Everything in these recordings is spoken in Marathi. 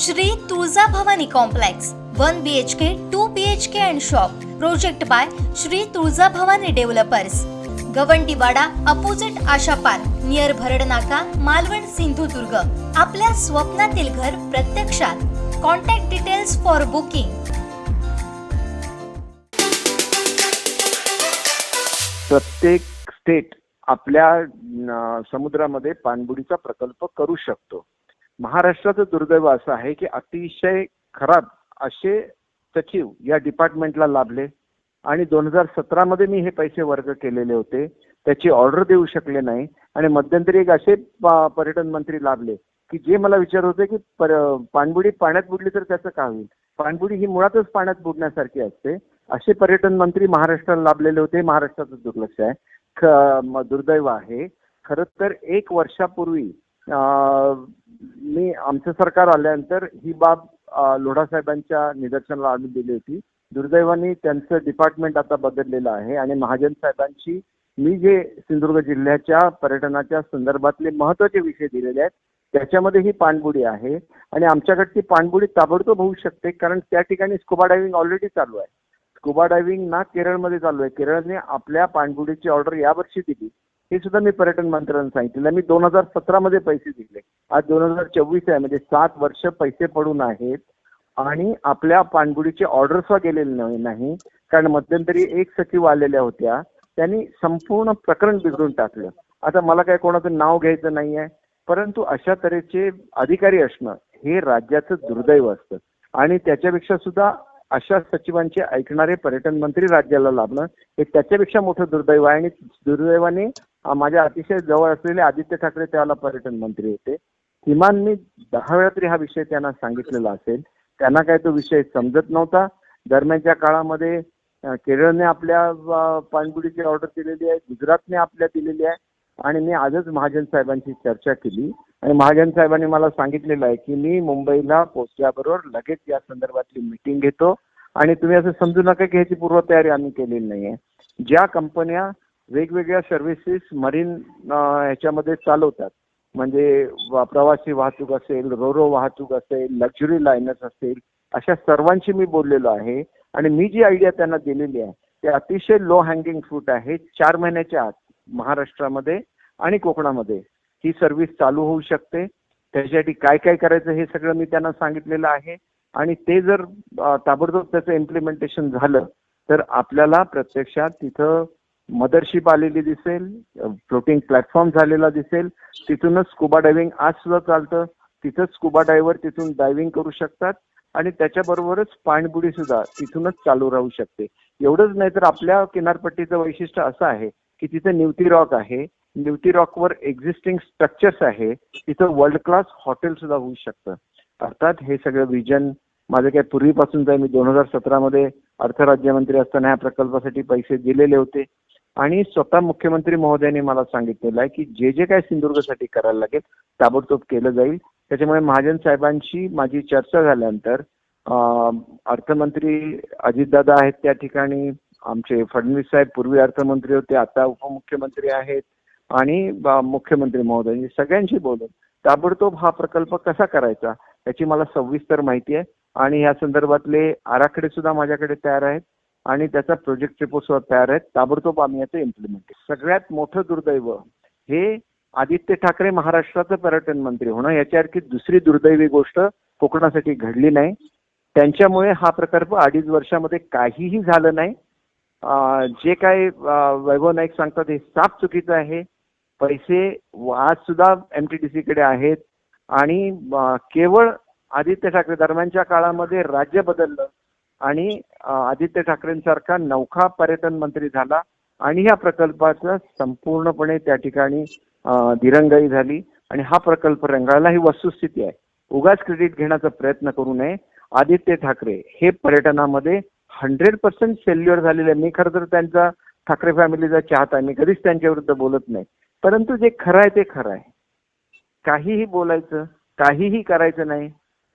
Shri Tuljabhavani complex one B H K two B H K and shop project by Shri Tuljabhavani developers Gawandiwada opposite Asha park near Bharad Naka Malvan Sindhudurg. आपल्या स्वप्नातील घर प्रत्यक्षात. कॉन्टॅक्ट डिटेल्स फॉर बुकिंग प्रत्येक स्टेट आपल्या अं, समुद्रामध्ये पाणबुडीचा प्रकल्प करू शकतो. महाराष्ट्राचं दुर्दैव असं आहे की अतिशय खराब असे सचिव या डिपार्टमेंटला लाभले. आणि दोन हजार सतरामध्ये मी हे पैसे वर्ग केलेले होते. त्याची ऑर्डर देऊ शकले नाही. आणि मध्यंतरी एक असे पर्यटन मंत्री लाभले की जे मला विचार होते की पाणबुडी पाण्यात बुडली तर त्याचं काय होईल? पाणबुडी ही मुळातच पाण्यात बुडण्यासारखी असते. असे पर्यटन मंत्री महाराष्ट्राला लाभलेले होते. महाराष्ट्राचं दुर्लक्ष आहे. दुर्दैव आहे. खरं तर एक वर्षापूर्वी मी आमचं सरकार आल्यानंतर ही बाब लोढा साहेबांच्या निदर्शनाला आणून दिली होती. दुर्दैवाने त्यांचं डिपार्टमेंट आता बदललेलं आहे आणि महाजन साहेबांची मी जे सिंधुदुर्ग जिल्ह्याच्या पर्यटनाच्या संदर्भातले महत्त्वाचे विषय दिलेले आहेत त्याच्यामध्ये ही पाणबुडी आहे. आणि आमच्याकडची पाणबुडी ताबडतोब होऊ शकते कारण त्या ठिकाणी स्कुबा डायव्हिंग ऑलरेडी चालू आहे. स्कुबा डायव्हिंग ना केरळमध्ये चालू आहे. केरळने आपल्या पाणबुडीची ऑर्डर यावर्षी दिली. हे सुद्धा मी पर्यटन मंत्र्यांना सांगितलेलं मी दोन हजार सतरामध्ये पैसे दिले. आज दोन हजार चोवीस आहे. म्हणजे सात वर्ष पैसे पडून आहेत. आणि आपल्या पाणबुडीचे ऑर्डर सुद्धा गेलेले नाही- नाही. कारण मध्यंतरी एक सचिव आलेल्या होत्या. त्यांनी संपूर्ण प्रकरण बिघडून टाकलं. आता मला काय कोणाचं नाव घ्यायचं नाही आहे. परंतु अशा तऱ्हेचे अधिकारी असणं हे राज्याचं दुर्दैव असतं. आणि त्याच्यापेक्षा सुद्धा अशा सचिवांचे ऐकणारे पर्यटन मंत्री राज्याला लाभणं हे त्याच्यापेक्षा मोठं दुर्दैव आहे. आणि दुर्दैवाने माझ्या अतिशय जवळ असलेले आदित्य ठाकरे त्याला पर्यटन मंत्री होते. किमान मी दहा वेळा तरी हा विषय त्यांना सांगितलेला असेल. त्यांना काय तो विषय समजत नव्हता. दरम्यानच्या काळामध्ये केरळने आपल्या पाणबुडीची ऑर्डर दिलेली आहे गुजरातने आपल्या दिलेली आहे आणि मी आजच महाजन साहेबांची चर्चा केली. आणि महाजन साहेबांनी मला सांगितलेलं आहे की मी मुंबईला पोहोचल्याबरोबर लगेच या संदर्भातली मिटिंग घेतो. आणि तुम्ही असं समजू नका की ह्याची पूर्वतयारी आम्ही केलेली नाहीये. ज्या कंपन्या वेगवेगळ्या सर्व्हिसेस मरीन ह्याच्यामध्ये चालवतात. म्हणजे प्रवासी वाहतूक असेल रोरो वाहतूक असेल लक्झरी लायनर्स असेल अशा सर्वांशी मी बोललेलो आहे. आणि मी जी आयडिया त्यांना दिलेली आहे ते अतिशय लो हँगिंग फ्रूट आहे. चार महिन्याच्या आत महाराष्ट्रामध्ये आणि कोकणामध्ये ही सर्व्हिस चालू होऊ शकते. त्याच्यासाठी काय काय करायचं हे सगळं मी त्यांना सांगितलेलं आहे. आणि ते जर ताबडतोब त्याचं इम्प्लिमेंटेशन झालं तर आपल्याला प्रत्यक्षात तिथं मदरशिप आलेली दिसेल फ्लोटिंग प्लॅटफॉर्म झालेला दिसेल तिथूनच स्कुबा डायव्हिंग आज सुद्धा चालतं तिथंच स्कुबा डायव्हर तिथून डायव्हिंग करू शकतात आणि त्याच्याबरोबरच पाणबुडी सुद्धा तिथूनच चालू राहू शकते. एवढंच नाही तर आपल्या किनारपट्टीचं वैशिष्ट्य असं आहे की तिथे निवती रॉक आहे निवती रॉकवर एक्झिस्टिंग स्ट्रक्चर्स आहे तिथं वर्ल्ड क्लास हॉटेल सुद्धा होऊ शकतं. अर्थात हे सगळं विजन माझं काय पूर्वीपासूनच आहे. मी दोन हजार सतरामध्ये अर्थ राज्यमंत्री असताना या प्रकल्पासाठी पैसे दिलेले होते. आणि स्वतः मुख्यमंत्री महोदयांनी मला सांगितलेलं आहे की जे जे काय सिंधुदुर्गसाठी करायला लागेल ताबडतोब केलं जाईल. त्याच्यामुळे महाजन साहेबांशी माझी चर्चा झाल्यानंतर अर्थमंत्री अजितदादा आहेत त्या ठिकाणी आमचे फडणवीस साहेब पूर्वी अर्थमंत्री होते आता उपमुख्यमंत्री आहेत आणि मुख्यमंत्री महोदयांनी सगळ्यांशी बोलून ताबडतोब हा प्रकल्प कसा करायचा याची मला सविस्तर माहिती आहे. आणि या संदर्भातले आराखडे सुद्धा माझ्याकडे तयार आहेत. आणि त्याचा प्रोजेक्ट रिपोर्ट सुद्धा तयार आहेत ताबडतोब आम्ही याचं इम्प्लिमेंट सगळ्यात मोठं दुर्दैव हे आदित्य ठाकरे महाराष्ट्राचं पर्यटन मंत्री होणं याच्यासारखी दुसरी दुर्दैवी गोष्ट कोकणासाठी घडली नाही. त्यांच्यामुळे हा प्रकल्प अडीच वर्षामध्ये काहीही झालं नाही. जे काय वैभव नाईक सांगतात हे साफ चुकीचं आहे. पैसे आज सुद्धा एम टी डी सीकडे आहेत. आणि केवळ आदित्य ठाकरे दरम्यानच्या काळामध्ये राज्य बदललं आणि आदित्य ठाकरेंसारखा नौखा पर्यटन मंत्री झाला आणि या प्रकल्पाचं संपूर्णपणे त्या ठिकाणी दिरंगाई झाली आणि हा प्रकल्प रंगाळला. ही वस्तुस्थिती आहे. उगाच क्रेडिट घेण्याचा प्रयत्न करू नये. आदित्य ठाकरे हे पर्यटनामध्ये हंड्रेड पर्सेंट फेल्युअर झालेले आहे मी खरं तर त्यांचा ठाकरे फॅमिलीचा चाहता आहे. मी कधीच त्यांच्या विरुद्ध बोलत नाही. परंतु जे खरं आहे ते खरं आहे. काहीही बोलायचं काहीही करायचं नाही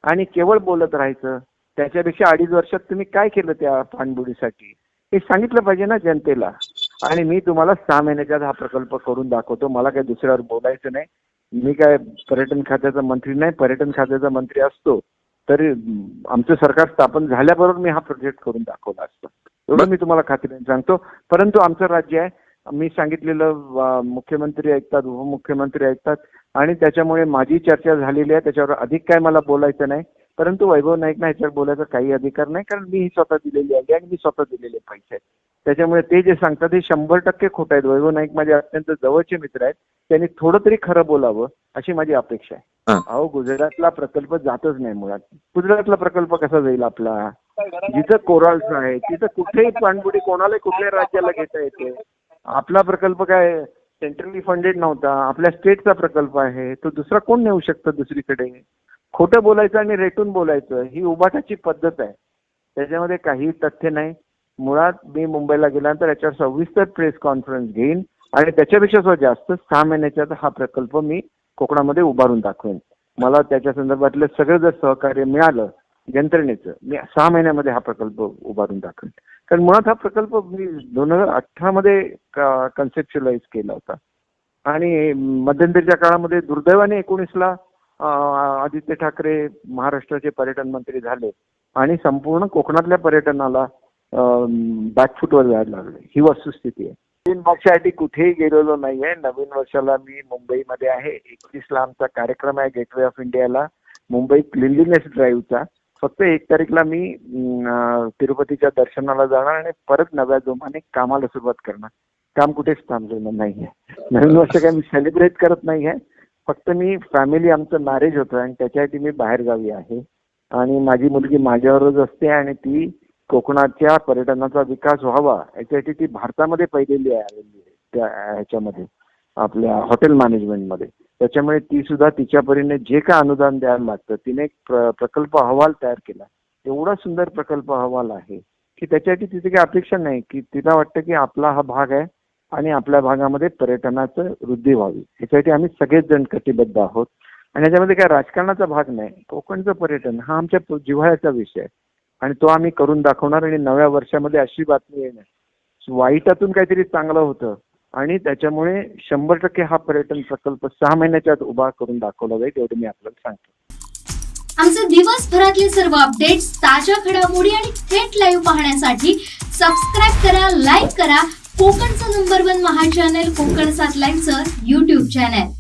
आणि केवळ बोलत राहायचं त्याच्यापेक्षा अडीच वर्षात तुम्ही काय केलं त्या पाणबुडीसाठी? हे सांगितलं पाहिजे ना जनतेला. आणि मी तुम्हाला सहा महिन्याच्या हा प्रकल्प करून दाखवतो. मला काही दुसऱ्यावर बोलायचं नाही. मी काय पर्यटन खात्याचा मंत्री नाही. पर्यटन खात्याचा मंत्री असतो. तरी आमचं सरकार स्थापन झाल्याबरोबर मी हा प्रोजेक्ट करून दाखवला असतो. एवढं मी तुम्हाला खात्रीने सांगतो. परंतु आमचं राज्य आहे. मी सांगितलेलं मुख्यमंत्री ऐकतात उपमुख्यमंत्री ऐकतात. आणि त्याच्यामुळे माझी चर्चा झालेली आहे. त्याच्यावर अधिक काय मला बोलायचं नाही. परंतु वैभव नाईकना ह्याच्यावर बोलायचा काही अधिकार नाही कारण मी ही स्वतः दिलेली आहे आणि मी स्वतः दिलेले पैसे. आहेत त्याच्यामुळे ते जे सांगतात हे शंभर टक्के खोट आहेत. वैभव नाईक माझे अत्यंत जवळचे मित्र आहेत. त्यांनी थोडं तरी खरं बोलावं अशी माझी अपेक्षा आहे. अहो गुजरातला प्रकल्प जातच नाही मुळात. गुजरातला प्रकल्प कसा जाईल आपला? जिथं कोराल्स आहे तिथं कुठेही पाणबुडी कोणालाही कुठल्याही राज्याला घेता येते. आपला प्रकल्प काय सेंट्रली फंडेड नव्हता. आपल्या स्टेटचा प्रकल्प आहे. तो दुसरा कोण नेऊ शकतं दुसरीकडे? खोटं बोलायचं आणि रेटून बोलायचं ही उभाटाची पद्धत आहे. त्याच्यामध्ये काही तथ्य नाही. मुळात मी मुंबईला गेल्यानंतर याच्यावर सविस्तर प्रेस कॉन्फरन्स घेईन आणि त्याच्यापेक्षा सुद्धा जास्त सहा महिन्याच्यात हा प्रकल्प मी कोकणामध्ये उभारून दाखवेन. मला त्याच्या संदर्भातलं सगळं जर सहकार्य मिळालं यंत्रणेचं मी सहा महिन्यामध्ये हा प्रकल्प उभारून दाखवेन. कारण मुळात हा प्रकल्प मी दोन हजार अठरामध्ये कन्सेप्च्युलाइज केला होता. आणि मध्यंतरीच्या काळामध्ये दुर्दैवाने एकोणीसला आदित्य ठाकरे महाराष्ट्राचे पर्यटन मंत्री झाले आणि संपूर्ण कोकणातल्या पर्यटनाला बॅकफूटवर जायला लागले. ही वस्तुस्थिती आहे. नवीन वर्षासाठी कुठेही गेलेलो नाहीये. नवीन वर्षाला मी मुंबईमध्ये आहे. एकतीसला आमचा कार्यक्रम आहे गेटवे ऑफ इंडियाला मुंबई क्लिनलीनेस ड्राईव्हचा फक्त एक तारीखला मी तिरुपतीच्या दर्शनाला जाणार आणि परत नव्या जोमाने कामाला सुरुवात करणार. काम कुठेच थांबलेलं नाहीये. नवीन वर्ष काय मी सेलिब्रेट करत नाहीये. फक्त मी फॅमिली आमचं मॅरेज होतं आणि त्याच्यासाठी मी बाहेरगावी आहे. आणि माझी मुलगी माझ्यावरच असते आणि ती कोकणाच्या पर्यटनाचा विकास व्हावा याच्यासाठी ती भारतामध्ये पहिलेली आहे आलेली आहे. त्या ह्याच्यामध्ये आपल्या हॉटेल मॅनेजमेंटमध्ये त्याच्यामुळे ती सुद्धा तिच्या परीने जे काय अनुदान द्यायला लागतं तिने एक प्र- प्रकल्प अहवाल तयार केला. एवढा सुंदर प्रकल्प अहवाल आहे की त्याच्यासाठी तिथे काही अपेक्षा नाही की तिला वाटतं की आपला हा भाग आहे आणि आपल्या भागामध्ये पर्यटनाचं वृद्धी व्हावी. याच्यासाठी आम्ही सगळेच जण कटिबद्ध आहोत. आणि याच्यामध्ये काय राजकारणाचा भाग नाही कोकणचं पर्यटन हा आमच्या जिव्हाळ्याचा विषय. आहे आणि तो आम्ही करून दाखवणार आणि नव्या वर्षामध्ये अशी बातमी येणार. वाईटातून काहीतरी चांगलं होतं आणि त्याच्यामुळे शंभर टक्के हा पर्यटन प्रकल्प सहा महिन्याच्या आत उभा करून दाखवला जाईल एवढं मी आपल्याला सांगतो. आमचे दिवसभरातले सर्व अपडेट्स ताज्या घडामोडी आणि थेट लाईव्ह पाहण्यासाठी सबस्क्राईब करा लाईक करा कोकणचं नंबर वन महा चॅनल कोकण सात लाईव्हचं युट्यूब चॅनल